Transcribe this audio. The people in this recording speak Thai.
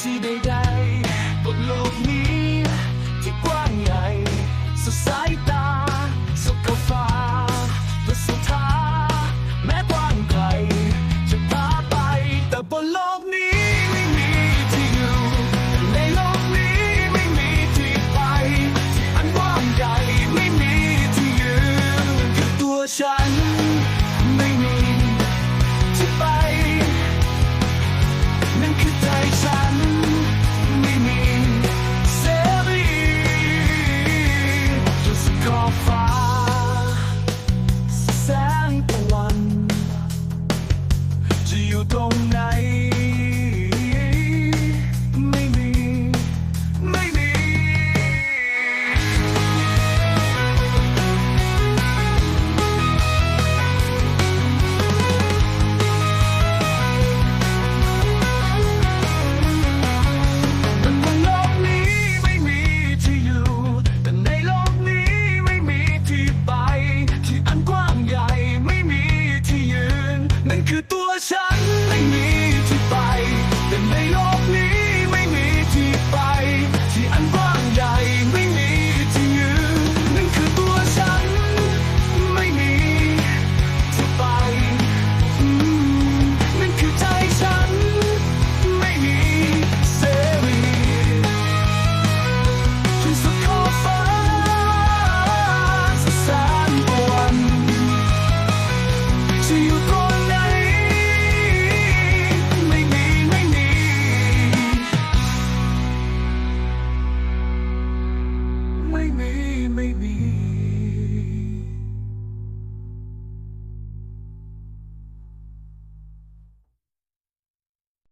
ที่ใดๆ คือตัวฉันไม่มี Make me, make me.